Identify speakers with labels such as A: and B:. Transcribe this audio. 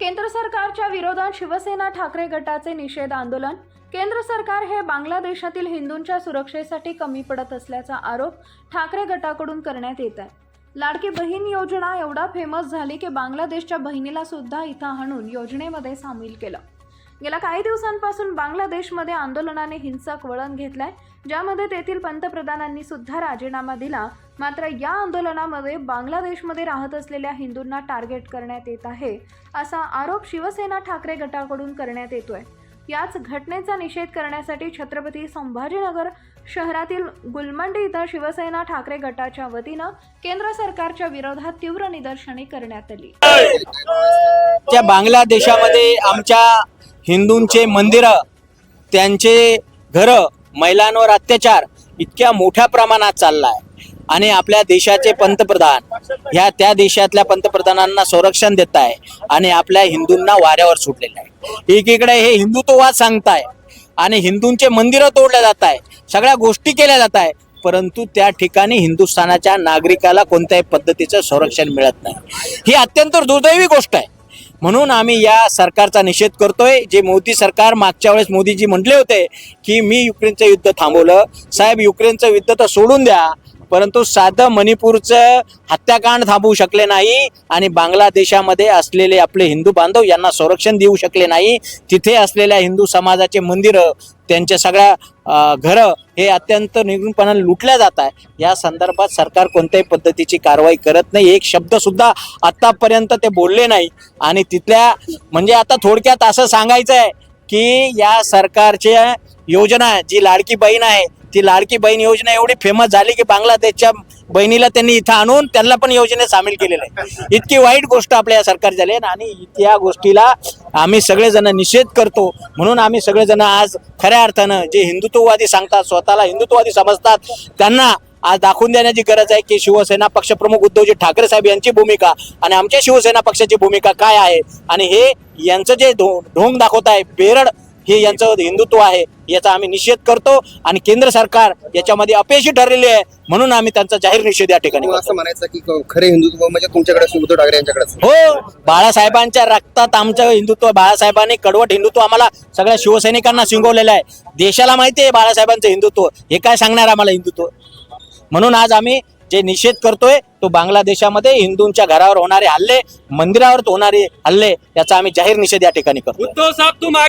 A: केंद्र सरकारच्या विरोधात शिवसेना ठाकरे गटाचे निषेध आंदोलन. केंद्र सरकार हे बांगलादेशातील हिंदूंच्या सुरक्षेसाठी कमी पडत असल्याचा आरोप ठाकरे गटाकडून करण्यात येत आहे. लाडकी बहीण योजना एवढा फेमस झाली की बांगलादेशच्या बहिणीला सुद्धा इथं हाणून योजनेमध्ये सामील केलं. गेल्या काही दिवसांपासून बांगलादेशमध्ये आंदोलनाने हिंसक वळण घेतलंय. ज्यामध्ये तेथील पंतप्रधानांनी सुद्धा राजीनामा दिला. मात्र या आंदोलनामध्ये बांगलादेशमध्ये राहत असलेल्या हिंदूंना टार्गेट करण्यात येत आहे असा आरोप शिवसेना ठाकरे गटाकडून करण्यात येतोय. याच घटनेचा निषेध करण्यासाठी छत्रपती संभाजीनगर शहरातील गुलमंडी इथं शिवसेना ठाकरे गटाच्या वतीनं केंद्र सरकारच्या विरोधात तीव्र निदर्शने करण्यात आली.
B: त्या बांगलादेशामध्ये आमच्या हिंदूंचे मंदिरं त्यांचे घरं महिलांवर अत्याचार इतक्या मोठ्या प्रमाणात चाललाय. आणि आपल्या देशाचे पंतप्रधान ह्या त्या देशातल्या पंतप्रधानांना संरक्षण देत आहे आणि आपल्या हिंदूंना वाऱ्यावर सोडलेलं आहे. एकीकडे हे हिंदुत्ववाद सांगताय आणि हिंदूंचे मंदिरं तोडल्या जात आहे सगळ्या गोष्टी केल्या जात आहे परंतु त्या ठिकाणी हिंदुस्थानाच्या नागरिकाला कोणत्याही पद्धतीचं संरक्षण मिळत नाही. ही अत्यंत दुर्दैवी गोष्ट आहे. म्हणून आम्ही या सरकारचा निषेध करतोय. जे मोदी सरकार मागच्या वेळेस मोदीजी म्हटले होते की मी युक्रेनचं युद्ध थांबवलं. साहेब युक्रेनचं युद्ध तर सोडून द्या परंतु साधं मणिपूरचं हत्याकांड थांबवू शकले नाही आणि बांगलादेशामध्ये असलेले आपले हिंदू बांधव यांना संरक्षण देऊ शकले नाही. तिथे असलेल्या हिंदू समाजाचे मंदिरं त्यांच्या सगळ्या घरं हे अत्यंत निगुणपणाने लुटल्या जात आहे. या संदर्भात सरकार कोणत्याही पद्धतीची कारवाई करत नाही. एक शब्द सुद्धा आतापर्यंत ते बोलले नाही. आणि तिथल्या म्हणजे आता थोडक्यात असं सांगायचं आहे की या सरकारच्या योजना जी लाडकी बहीण आहे ती लाडकी बहीण योजना एवढी फेमस झाली की बांगलादेशच्या बहिणीला त्यांनी इथं आणून त्यांना पण योजनेत सामील केलेलं आहे. इतकी वाईट गोष्ट आपल्या या सरकार झाली आहे आणि या गोष्टीला आम्ही सगळेजण निषेध करतो. म्हणून आम्ही सगळेजण आज खऱ्या अर्थानं जे हिंदुत्ववादी सांगतात स्वतःला हिंदुत्ववादी समजतात त्यांना आज दाखवून देण्याची गरज आहे की शिवसेना पक्षप्रमुख उद्धवजी ठाकरे साहेब यांची भूमिका आणि आमच्या शिवसेना पक्षाची भूमिका काय आहे? आणि हे यांचं जे ढोंग दाखवत आहे बेरड हे यांचं हिंदुत्व आहे याचा आम्ही निषेध करतो आणि केंद्र सरकार याच्यामध्ये अपयशी ठरलेले आहे म्हणून आम्ही त्यांचा जाहीर निषेध या ठिकाणी
C: असं म्हणायचं की खरे हिंदुत्व म्हणजे तुमच्याकडे उद्धव ठाकरे यांच्याकडे.
B: हो बाळासाहेबांच्या रक्तात आमचं हिंदुत्व बाळासाहेबांनी कडवट हिंदुत्व आम्हाला सगळ्या शिवसैनिकांना शिंगवलेलं आहे. देशाला माहिती आहे बाळासाहेबांचं हिंदुत्व. हे काय सांगणार आम्हाला हिंदुत्व? म्हणून आज आम्ही जे निषेध करतोय तो बांगलादेशामध्ये हिंदूंच्या घरावर होणारे हल्ले मंदिरावर होणारे हल्ले याचा आम्ही जाहीर निषेध या ठिकाणी करतो.
D: उद्धव साहब